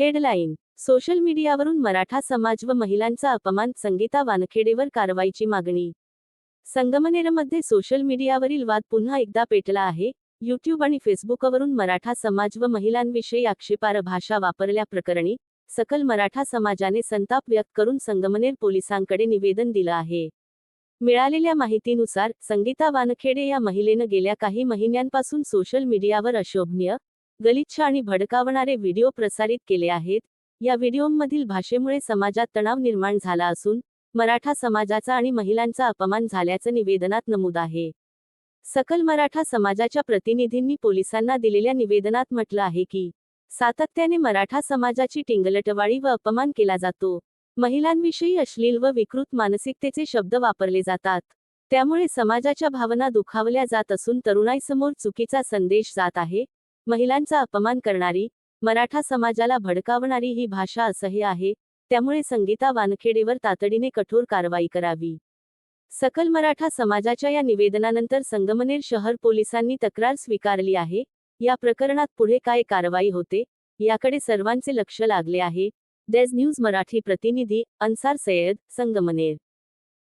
Headline social मीडियावरून मराठा समाज व महिलांचा अपमान संगीता वानखेडेवर कारवाईची मागणी. संगमनेरमध्ये सोशल मीडियावरील वाद पुन्हा एकदा पेटला आहे. युट्यूब आणि फेसबुकवरून मराठा समाज व महिलांविषयी आक्षेपार्ह भाषा वापरल्याप्रकरणी सकल मराठा समाजाने संताप व्यक्त करून संगमनेर पोलिसांकडे निवेदन दिलं आहे. मिळालेल्या माहितीनुसार संगीता वानखेडे या महिलेनं गेल्या काही महिन्यांपासून सोशल मीडियावर अशोभनीय गलिच्छ आणि भडकावणारे व्हिडिओ प्रसारित केले आहेत. या व्हिडिओमधील भाषेमुळे समाजात तणाव निर्माण झाला असून मराठा समाजाचा आणि महिलांचा अपमान झाल्याचं निवेदनात नमूद आहे. सकल मराठा समाजाच्या प्रतिनिधींनी पोलिसांना दिलेल्या निवेदनात म्हटलं आहे की सातत्याने मराठा समाजाची टिंगलटवाळी व अपमान केला जातो. महिलांविषयी अश्लील व विकृत मानसिकतेचे शब्द वापरले जातात. त्यामुळे समाजाच्या भावना दुखावल्या जात असून तरुणाईसमोर चुकीचा संदेश जात आहे महिलांचा अपमान करणारी मराठा समाजाला भडकावणारी ही भाषा असह्य आहे त्यामुळे संगीता वानखेडेवर तातडीने कठोर कारवाई करावी. सकल मराठा समाजाच्या या निवेदनानंतर संगमनेर शहर पोलिसांनी तक्रार स्वीकारली आहे या प्रकरणात पुढे काय कारवाई होते याकडे सर्वांचे लक्ष लागले आहे. डेज न्यूज मराठी प्रतिनिधी अन्सार सय्यद संगमनेर.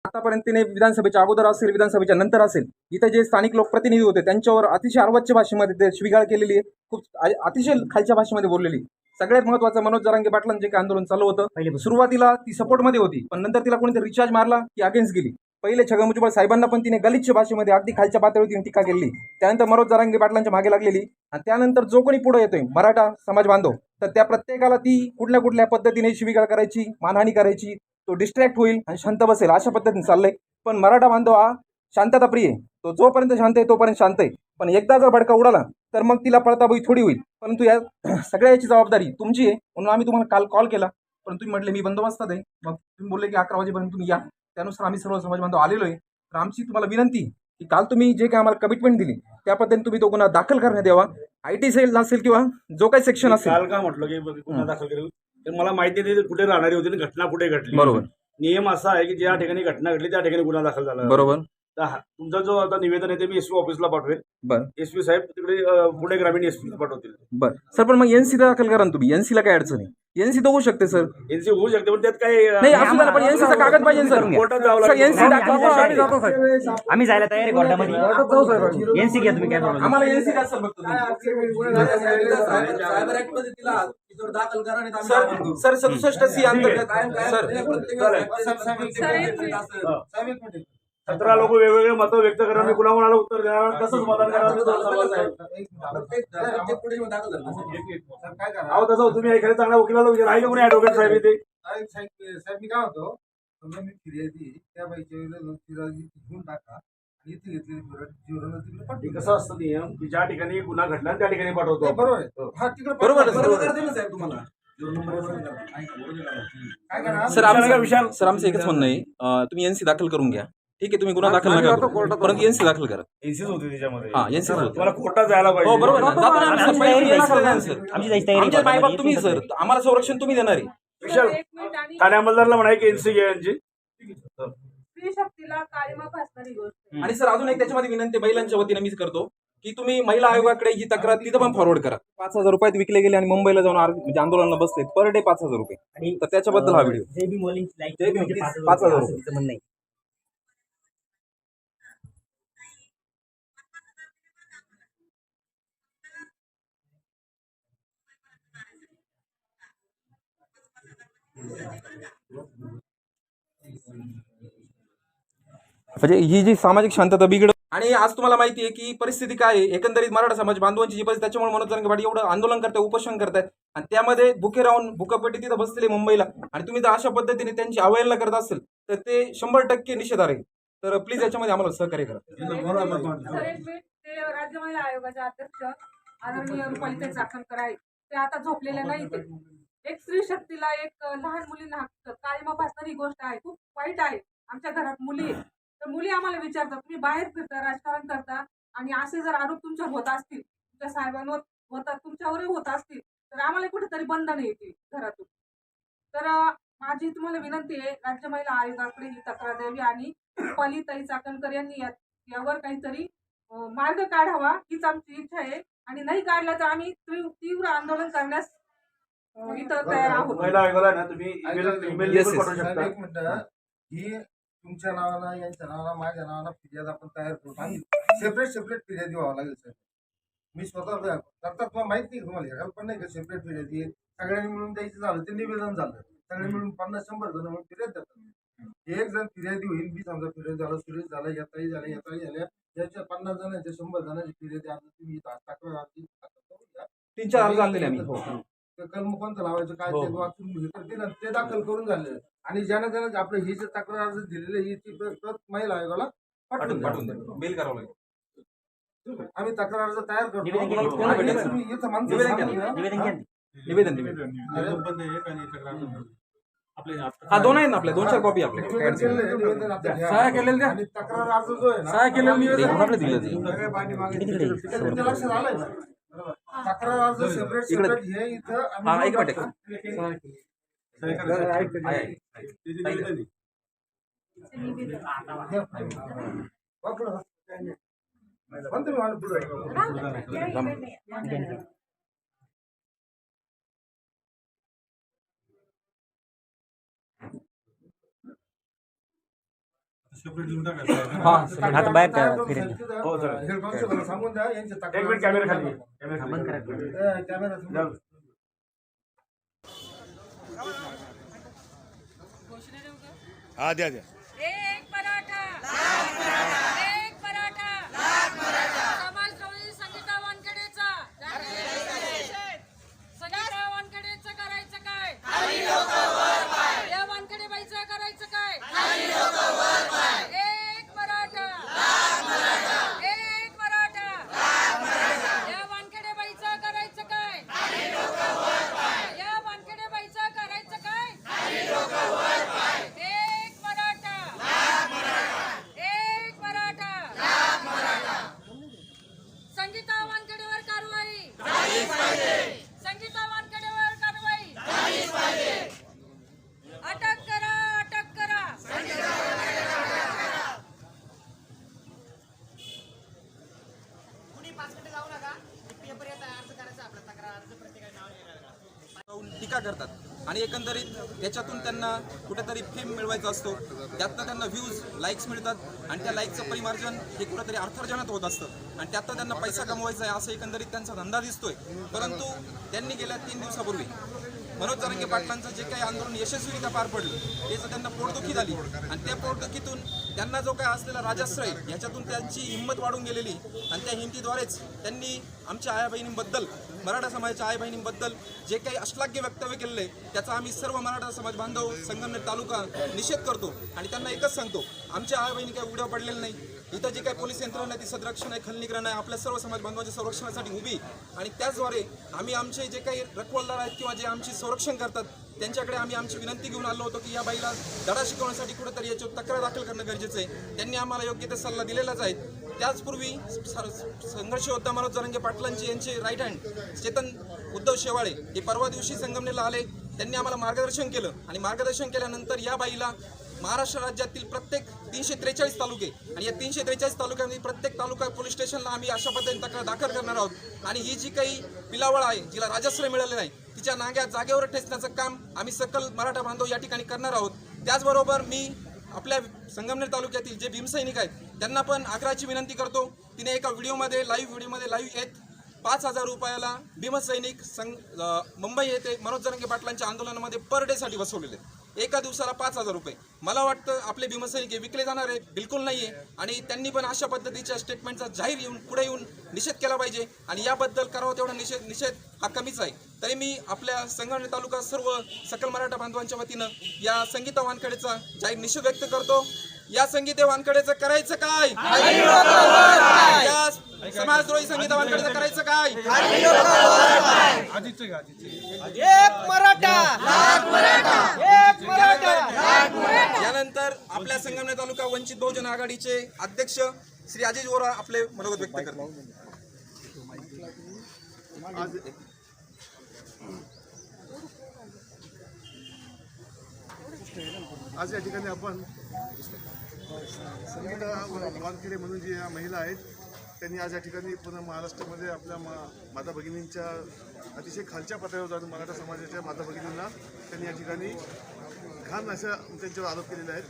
आतापर्यंत तिने विधानसभेच्या अगोदर असेल विधानसभेच्या नंतर असेल इथे जे स्थानिक लोकप्रतिनिधी होते त्यांच्यावर अतिशय अर्वाच्य भाषेमध्ये ते शिविगाळ केलेली आहे. खूप अतिशय खालच्या भाषेमध्ये बोललेली सगळ्यात महत्वाचं मनोज जरांगे पाटलांचं जे काही आंदोलन चालू होतं सुरुवातीला ती सपोर्टमध्ये होती पण नंतर तिला कोणीतरी रिचार्ज मारला की अगेन्स्ट गेली. पहिले छगन भुजबळ साहेबांना पण तिने गलिच्छ भाषेमध्ये अगदी खालच्या पातळीवर तिने टीका केली त्यानंतर मनोज जरांगे पाटलांच्या मागे लागलेली. आणि त्यानंतर जो कोणी पुढे येतोय मराठा समाज बांधव तर त्या प्रत्येकाला ती कुठल्या कुठल्या पद्धतीने शिविगाळ करायची मानहानी करायची तो डिस्ट्रॅक्ट होईल आणि शांत बसेल अशा पद्धतीने चाललंय. पण मराठा बांधव हा शांतता प्रिय तो जोपर्यंत शांत आहे तोपर्यंत शांत आहे. पण एकदा जर भडका उडाला तर मग तिला पळताबोई थोडी होईल. परंतु या सगळ्या याची जबाबदारी तुमची आहे. म्हणून आम्ही तुम्हाला काल कॉल केला. पण तुम्ही म्हटले मी बंदोबस्तात आहे. मग तुम्ही बोलले की अकरा वाजेपर्यंत तुम्ही या. त्यानुसार आम्ही सर्व समाज बांधव आलेलो आहे. तर आमची तुम्हाला विनंती की काल तुम्ही जे काही आम्हाला कमिटमेंट दिली त्या पद्धतीने तुम्ही तो गुन्हा दाखल करण्यात यावा. आय टी सेल असेल किंवा जो काही सेक्शन असेल. काल का म्हटलं की गुन्हा दाखल करेल तर मला माहिती नाही ते कुठे राहणारी होती आणि घटना कुठे घडली. बरोबर. नियम असा आहे की ज्या ठिकाणी घटना घडली त्या ठिकाणी गुन्हा दाखल झाला. बरोबर. तर हा- तुमचा जो आता निवेदन आहे ते मी एसपी ऑफिसला पाठवेल. बरं. एसपी साहेब तिकडे अं, पुणे ग्रामीण एसपीला पाठवतील. बरं. सर पण मग एनसी दाखल करा ना तुम्ही. एनसीला काय अडचण आहे? एनसी तर होऊ शकते सर एनसी होऊ शकते पण त्यात काही नाही असू द्या ना, पण एनसीचा कागद पाहिजे सर कोर्टात जावं सर लागेल. एनसी आम्ही जातो साहेब. आम्ही जायला तयार आहे कोर्टामध्ये. एनसी घ्या तुम्ही काय प्रॉब्लेम आम्हाला एनसी द्या सर फक्त तुम्ही. सर सर सदुसष्ट सी अंतर्गत. सर सतरा लोक वेगवेगळे मतं व्यक्त करणार मी कुणा कुणाला उत्तर देणार कसंच मतदान करणार आहे. अहो तसं तुम्ही एखाद्या चांगल्या वकिलाला विचार. राहिले कोणी ऍडव्होकेट साहेब इथे? साहेब मी काय होतो समजा मी फिर्यादी त्या बाईच्या वेळेला फिर्यादी घेऊन टाका कसं असतं नियम की ज्या ठिकाणी गुन्हा घडला त्या ठिकाणी पाठवतो बरोबर आहे. हा. आहे, आहे. सर आमचं विशाल. सर आमचं एकच म्हणणं आहे. तुम्ही एनसी दाखल करून घ्या. ठीक आहे तुम्ही गुन्हा दाखल नका करू. परंतु एनसी दाखल करा. एनसीच होती त्याच्यामध्ये. हा तुम्हाला कोर्टात जायला पाहिजे. हो बरोबर. आहे ना. जातो ना आम्ही, सर. आमची पहिले तयारी. आमची. आमचे. मायबाप तुम्ही सर. आम्हाला संरक्षण तुम्ही देणार आहे. विशाल ठाणे अंमलदारला म्हणा की एनसी घ्या यांची स्त्री शक्तीला काळीमा फासणारी गोष्ट आहे. आणि सर अजून एक त्याच्यामध्ये विनंती महिलांच्या वतीने मीच करतो की तुम्ही महिला आयोगाकडे ही तक्रार तिथं पण फॉरवर्ड करा. पाच हजार रुपयात विकले गेले आणि मुंबईला जाऊन आर- म्हणजे आंदोलनाला बसले पर डे पाच हजार रुपये. आणि तर त्याच्याबद्दल हा व्हिडिओ जे बी मुलींची लाईक जे बी मुली- पाच हजार रुपये. म्हणणं आहे. म्हणजे ही जी सामाजिक शांतता बिघड आणि आज तुम्हाला माहिती आहे की परिस्थिती काय आहे? एकंदरीत मराठा समाज बांधवांची जी परिस्थिती त्याच्यामुळे मनोज जरांगे पाटील एवढं आंदोलन करताय उपोषण करतायत आणि त्यामध्ये भुके राहून भुकापेटी तिथं बसलेले मुंबईला. आणि तुम्ही जर अशा पद्धतीने त्यांची अवहेलना करत असेल तर ते शंभर टक्के निषेधार आहे. तर प्लीज याच्यामध्ये आम्हाला सहकार्य करा. राज्य महिला आयोगाचे अध्यक्ष आदरणीय आहेत. ते आता झोपलेले नाही ते एक स्त्री शक्तीला एक लहान मुलींना हक्क. काळीमा फासणारी गोष्ट आहे. खूप वाईट आहे. आमच्या घरात मुली आहेत. तर मुली आम्हाला विचारतात तुम्ही बाहेर फिरता राजकारण करता आणि असे जर आरोप तुमच्यावर होत असतील तुमच्या साहेबांवर होतात तुमच्यावरही होत असतील तर आम्हाला कुठेतरी बंधन येतील घरातून. तर माझी तुम्हाला विनंती आहे राज्य महिला आयोगाकडे ही तक्रार द्यावी आणि पली ताई चाकणकर यांनी यावर काहीतरी मार्ग काढावा हीच आमची इच्छा आहे. आणि नाही काढला तर आम्ही तीव्र आंदोलन करण्यास इथं तयार आहोत. महिला आयोगाला ना तुम्ही ईमेल ईमेल Yes, yes. पाठवू शकता. एक मिनिट. ही तुमच्या नावानं यांच्या नावानं माझ्या नावानं फिर्याद आपण तयार करू. सेपरेट सेपरेट फिर्यादी व्हावं लागेल सर मी स्वतः करतात तुम्हाला माहित नाही का तुम्हाला? ह्या कल्पना नाही का सेपरेट फिर्यादी? आहे सगळ्यांनी मिळून द्यायचं झालं ते निवेदन झालं. सगळे मिळून पन्नास शंभर जण मिळून फिर्याद देतात. एक जण फिर्यादी होईल मी समजा फिर्याद झालं सुरेश झालं येताही झालं येताही झाल्या. याच्या पन्नास जणांच्या शंभर जणांची फिर्यादी आता तुम्ही इथं आज तक्रार अर्जी आता करून तीन चार अर्ज़ आणलेले आम्ही. हो. कलम कोणतं लावायचं काय हो, ते हो. वाचून हे करतील आणि ते दाखल करून झाले. आणि ज्यानं ज्यानं आपलं ही जे तक्रार अर्ज दिलेले ही ती प्रत महिला आयोगाला पाठवून पाठवून द्या. मेल करावं लागेल. आम्ही तक्रार अर्ज तयार करतो. निवेदन निवेदन तुम्ही इथं माणसं निवेदन द्या. निवेदन घ्या निवेदन निवेदन. हा दोन आहेत ना आपल्या दोन चार कॉपी आपल्या निवेदन केलेलं आहे, निवेदन आता घ्या. आणि तक्रार अर्ज जो आहे ना आपलं दिलं ते. सगळ्या पाठीमागे तिकडे तिकडे. तिकडे तुमच्या लक्षात आलंय ना? तक्रार अर्ज सेपरेट. सेपरेट हे इथं आम्ही हा एक मिनिट. पुढं मी मला पुढं. हा बाहेर फिरेल. हो, सर. सांगून द्या यांचे एक तक्रार मिनिट कॅमेरा खाली. कॅमेरा बंद करा ए, कॅमेरा समोर. हा द्या द्या एक मराठा एक मराठा समाजसेवी संगीता वानखेडेचा संगीता वानखेडेचं करायचं काय या वानखेडे बाईचं करायचं काय एक मराठा एक मराठा या वानखेडे बाईचं करायचं काय या वानखेडे बाईचं करायचं काय एक मराठा एक मराठा संगीता वानखेडेवर कारवाई संगीता वानखेडेवर कारवाई अटक करा अटक करा जाऊन टीका करतात. आणि एकंदरीत त्याच्यातून त्यांना कुठेतरी फेम मिळवायचा असतो. त्यातनं त्यांना व्ह्यूज लाईक्स मिळतात. आणि त्या लाईकचं परिमार्जन हे कुठेतरी अर्थार्जनात होत असतं. आणि त्यातनं त्यांना पैसा कमवायचा आहे असं एकंदरीत त्यांचा धंदा दिसतोय. परंतु त्यांनी गेल्या तीन दिवसापूर्वी मनोज तरंगे पाटलांचं जे काही आंदोलन यशस्वीरित्या पार पडलं त्याचं त्यांना पोटदुखी झाली. आणि त्या पोटदुखीतून त्यांना जो काय असलेला राजाश्रय ह्याच्यातून त्यांची हिंमत वाढून गेलेली. आणि त्या हिमतीद्वारेच त्यांनी आमच्या आया बहिणींबद्दल मराठा समाजाच्या आई बहिणींबद्दल जे काही अश्लाघ्य वक्तव्य केलेलं आहे त्याचा आम्ही सर्व मराठा समाज बांधव संगमनेर तालुका निषेध करतो आणि त्यांना एकच सांगतो आमच्या आई बहिणी काही उड्या पडलेल्या नाही इथं जी काही पोलीस यंत्रणा आहे ती सदरक्षण आहे खलनिग्रहण आहे आपल्या सर्व समाज बांधवांच्या संरक्षणासाठी उभी. आणि त्याचद्वारे आम्ही आमचे जे काही रखवलदार आहेत किंवा जे आमची संरक्षण करतात त्यांच्याकडे आम्ही आमची विनंती घेऊन आलो होतो की या बाईला धडा शिकवण्यासाठी कुठेतरी याची तक्रार दाखल करणं गरजेचं आहे. त्यांनी आम्हाला योग्य ते सल्ला दिलेलाच आहे. त्याचपूर्वी संघर्ष योद्धा मनोज जरंगे पाटलांचे यांचे राईट हँड चेतन उद्धव शेवाळे हे परवा दिवशी संगमनेरला आले. त्यांनी आम्हाला मार्गदर्शन केलं आणि मार्गदर्शन केल्यानंतर या बाईला महाराष्ट्र राज्यातील प्रत्येक तीनशे त्रेचाळीस तालुके आणि या तीनशे त्रेचाळीस तालुक्यामध्ये प्रत्येक तालुका पोलीस स्टेशनला आम्ही अशा पद्धतीने तक्रार दाखल करणार आहोत. आणि ही जी काही पिलावळ आहे जिला राजाश्रय मिळाले नाही तिच्या नांग्या जागेवर ठेचण्याचं काम आम्ही सकल मराठा बांधव या ठिकाणी करणार आहोत त्याचबरोबर मी आपल्या संगमनेर तालुक्यातील जे भीमसैनिक आहेत त्यांना पण आग्रहाची विनंती करतो तिने एका व्हिडिओमध्ये लाईव्ह व्हिडिओमध्ये लाईव्ह येत पाच हजार रुपयाला भीमसैनिक संघ मुंबई येथे मनोज जरंगे पाटलांच्या आंदोलनामध्ये पर डेसाठी बसवलेले आहेत. एका दिवसाला पाच हजार रुपये. मला वाटतं आपले भीमसैनिक हे विकले जाणार आहे बिलकुल नाही आहे आणि त्यांनी पण अशा पद्धतीच्या स्टेटमेंटचा जाहीर येऊन पुढे येऊन निषेध केला पाहिजे. आणि याबद्दल करावं तेवढा निषेध निषेध हा कमीच आहे. तरी मी आपल्या संगमनेर तालुका सर्व सकल मराठा बांधवांच्या वतीनं या संगीता वानखेडेचा जाहीर निषेध व्यक्त करतो. या संगीते वानखेडेचं करायचं काय? या समाजद्रोही संगीता वानखेडेचं करायचं काय? यानंतर आपल्या संगमनेर तालुका वंचित बहुजन आघाडीचे अध्यक्ष श्री अजिज वोरा आपले मनोगत व्यक्त करतात आज या ठिकाणी आपण संगीता वानखेडे म्हणून जी या महिला आहेत त्यांनी आज या ठिकाणी पूर्ण महाराष्ट्रामध्ये आपल्या मा माता भगिनींच्या अतिशय खालच्या पातळीवर जाऊन मराठा समाजाच्या माता भगिनींना त्यांनी या ठिकाणी घाण अशा त्यांच्यावर आरोप केलेले आहेत.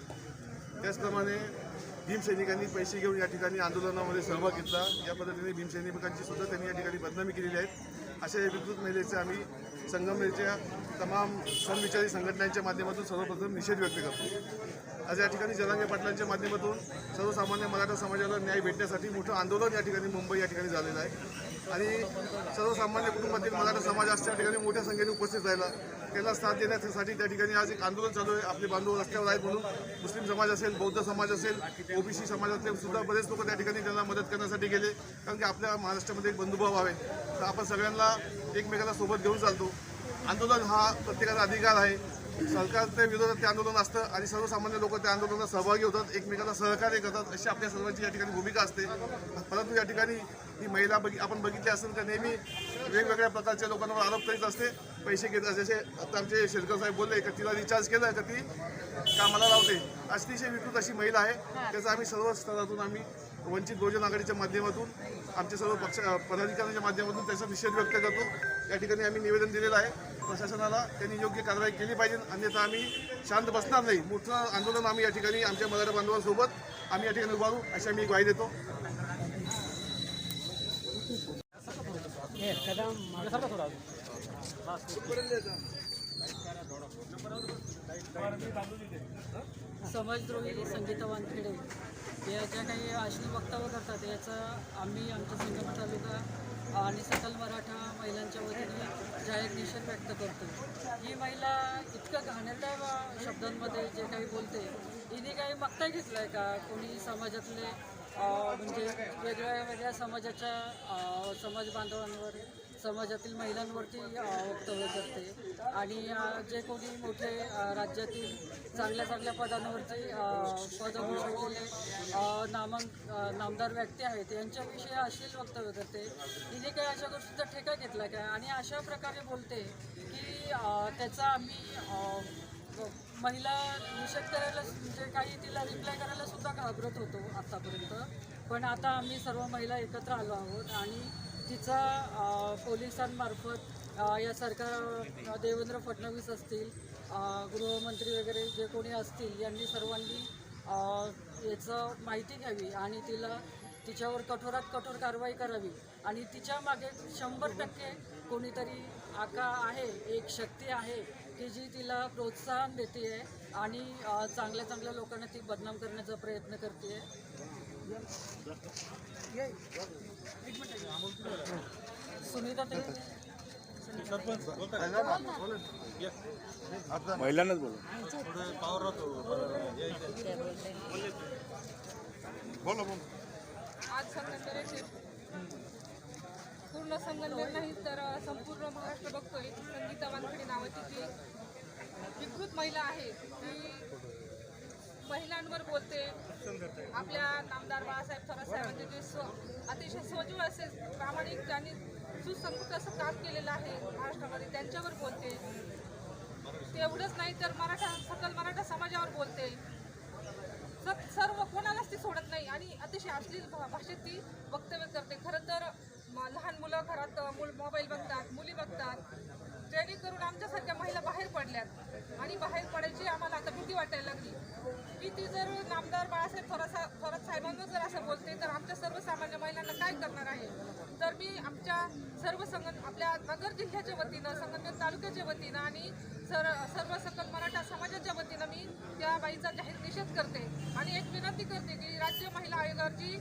त्याचप्रमाणे भीमसैनिकांनी पैसे घेऊन या ठिकाणी आंदोलनामध्ये सहभाग घेतला. या पद्धतीने भीमसैनिकांची सुद्धा त्यांनी या ठिकाणी बदनामी केलेली आहे. अशा या विकृत महिलेचे आम्ही संगमनेरच्या तमाम समविचारी संघटनांच्या माध्यमातून सर्वप्रथम निषेध व्यक्त करतो. आज या ठिकाणी जरांगे पाटलांच्या माध्यमातून सर्वसामान्य मराठा समाजाला न्याय भेटण्यासाठी मोठं आंदोलन या ठिकाणी मुंबई या ठिकाणी झालेलं आहे. आणि सर्वसामान्य कुटुंबातील मराठा समाज आज त्या ठिकाणी मोठ्या संख्येने उपस्थित राहिला. त्याला साथ देण्यासाठी त्या ठिकाणी आज एक आंदोलन चालू आहे. आपले बांधव रस्त्यावर आहेत म्हणून मुस्लिम समाज असेल बौद्ध समाज असेल ओबीसी समाजातले सुद्धा बरेच लोक त्या ठिकाणी त्यांना मदत करण्यासाठी गेले. कारण की आपल्या महाराष्ट्रामध्ये एक बंधुभाव आहे तर आपण सगळ्यांना एकमेकाला सोबत घेऊन चालतो. आंदोलन हा प्रत्येकाचा अधिकार आहे. सरकारच्या विरोधात ते आंदोलन असतं आणि सर्वसामान्य लोक त्या आंदोलनात सहभागी होतात एकमेकांना सहकार्य करतात. अशी आपल्या सर्वांची या ठिकाणी भूमिका असते. परंतु या ठिकाणी ही महिला बघी आपण बघितली असेल तर नेहमी वेगवेगळ्या प्रकारच्या लोकांवर आरोप करीत असते. पैसे घेत जसे आता आमचे शेतकर साहेब बोलले का तिला रिचार्ज केलं का ती कामाला लावते. अतिशय विकृत अशी महिला आहे. त्याचा आम्ही सर्व स्तरातून आम्ही वंचित बहुजन आघाडीच्या माध्यमातून आमचे सर्व पक्ष पदाधिकाऱ्यांच्या माध्यमातून त्याचा निषेध व्यक्त करतो. या ठिकाणी आम्ही निवेदन दिलेलं आहे. प्रशासनाला त्यांनी योग्य कारवाई केली पाहिजे. अन्यथा आम्ही शांत बसणार नाही. मोठं आंदोलन आम्ही या ठिकाणी आमच्या मराठा बांधवांसोबत आम्ही या ठिकाणी उभारू अशी आम्ही ग्वाही देतो. समाजद्रोही संगीता वानखेडे. या ज्या काही अश्लील वक्तव्य करतात याचं आम्ही आमच्या संगम तालुका आणि सकल मराठा महिलांच्या वतीने जाहीर निषेध व्यक्त करतो ही महिला इतकं घाणेरड्या शब्दांमध्ये जे काही बोलते हिने काही मक्ता घेतलं आहे का? कोणी समाजातले म्हणजे वेगळ्या वेगळ्या समाजाच्या समाज बांधवांवर समाजातील महिलांवरती वक्तव्य करते. आणि जे कोणी मोठे राज्यातील चांगल्या चांगल्या पदांवरती पद मिळवलेले नामांक नामदार व्यक्ती आहेत यांच्याविषयी अश्लील वक्तव्य करते. तिने काय अशा गोष्टीचा ठेका घेतला काय आणि अशा प्रकारे बोलते की त्याचा आम्ही महिला निषेध करायला म्हणजे काही तिला रिप्लाय करायला सुद्धा घाबरत होतो आत्तापर्यंत पण आता आम्ही सर्व महिला एकत्र आलो आहोत आणि तिचा पोलिसांमार्फत या सरकार देवेंद्र फडणवीस असतील गृहमंत्री वगैरे जे कोणी असतील यांनी सर्वांनी याचं माहिती घ्यावी आणि तिला तिच्यावर कठोरात कठोर कारवाई करावी. आणि तिच्यामागे शंभर टक्के कोणीतरी आका आहे एक शक्ती आहे की जी तिला प्रोत्साहन देते आहे आणि चांगल्या चांगल्या लोकांना ती बदनाम करण्याचा प्रयत्न करते आहे महिलांनाच बोल. आज संगमनेर पूर्ण संगमनेर नाही तर संपूर्ण महाराष्ट्र बघतोय. संगीता वानखडे नावाची जी विकृत महिला आहे ती महिलांवर बोलते. आपल्या नामदार बाळासाहेब थोरात साहेबांचे जे स्व अतिशय सजीव असे प्रामाणिक त्यांनी सुसंस्कृत असं काम केलेलं आहे महाराष्ट्रामध्ये त्यांच्यावर बोलते. तेवढंच नाही तर मराठा सकल मराठा समाजावर बोलते. सर्व कोणालाच ती सोडत नाही आणि अतिशय अश्लील भा- भाषेत ती वक्तव्य करते. खरं तर म- लहान मुलं घरात मुल मोबाईल बघतात मुली बघतात. जेणेकरून आमच्यासारख्या महिला बाहेर पडल्यात. आणि बाहेर पडायची आम्हाला आता भीती वाटायला लागली. की ती जर नामदार बाळासाहेब थोरात थोरात साहेबांवर जर असं बोलते तर आमच्या सर्वसामान्य महिलांना काय करणार आहे? तर मी आमच्या सर्व संघ आपल्या नगर जिल्ह्याच्या वतीनं संगमनेर तालुक्याच्या वतीनं आणि सर सर्व सकल मराठा समाजाच्या वतीनं मी त्या बाईचा जाहीर निषेध करते आणि एक विनंती करते की राज्य महिला आयोगाची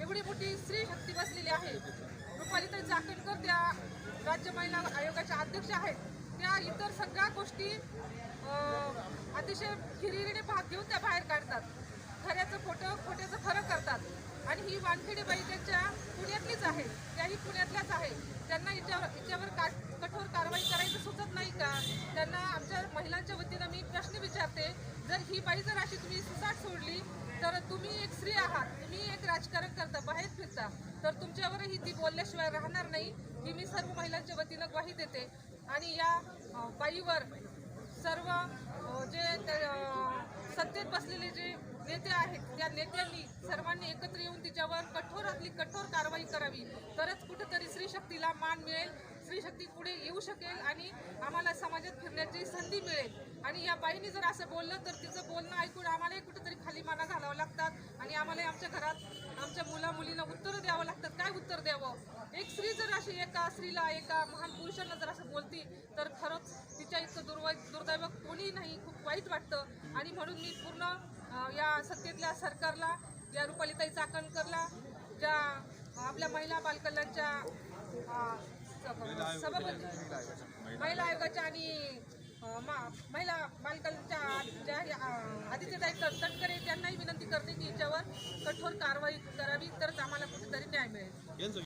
एवढी मोठी स्त्री शक्ती बसलेली आहे. रुपालीताई चाकणकर त्या राज्य महिला आयोगाच्या अध्यक्ष आहेत. त्या इतर सगळ्या गोष्टी अतिशय हिरिरीने भाग घेऊन त्या बाहेर काढतात. खऱ्याचं खोटं खोट्याचं फरक करतात. आणि ही वानखेडे बाई त्यांच्या पुण्यातलीच आहे. त्याही पुण्यातल्याच आहे. त्यांना हिच्यावर हिच्यावर का कठोर कारवाई करायचं सुचत नाही का? त्यांना आमच्या महिलांच्या वतीनं मी प्रश्न विचारते जर ही बाई जर अशी तुम्ही सुसाट सोडली तर तुम्ही एक स्त्री आहात. तुम्ही एक राजकारण करता बाहेर फिरता. तर तुमच्यावरही ती बोलल्याशिवाय राहणार नाही. ही मी सर्व महिलांच्या वतीनं ग्वाही देते. आणि या बाईवर सर्व जे सत्तेत बसलेले जे नेते आहेत त्या नेत्यांनी सर्वांनी एकत्र येऊन तिच्यावर कठोरातली कठोर कारवाई करावी. तरच कुठंतरी स्त्रीशक्तीला मान मिळेल स्त्रीशक्ती पुढे येऊ शकेल आणि आम्हाला समाजात फिरण्याची संधी मिळेल. आणि या बाईने जर असं बोललं तर तिचं बोलणं ऐकून आम्हालाही कुठंतरी खाली माना घालावं लागतात आणि आम्हालाही आमच्या घरात आमच्या मुला मुलींना उत्तरं द्यावं लागतात. काय उत्तर द्यावं? एक स्त्री जर अशी एका स्त्रीला एका महान पुरुषांना जर असं बोलती तर खरंच तिच्या इतकं दुर्वै दुर्दैव कोणीही नाही खूप वाईट वाटतं. आणि म्हणून मी पूर्ण या सत्तेतल्या सरकारला या रुपालीताई चाकणकरला ज्या आपल्या महिला बालकल्याणच्या सभापती महिला आयोगाच्या आणि मा- महिला बालकांच्या ज्या अं, आदित्यताई तटकरे त्यांनाही विनंती करते की याच्यावर कठोर कारवाई करावी तरच आम्हाला कुठेतरी न्याय मिळेल.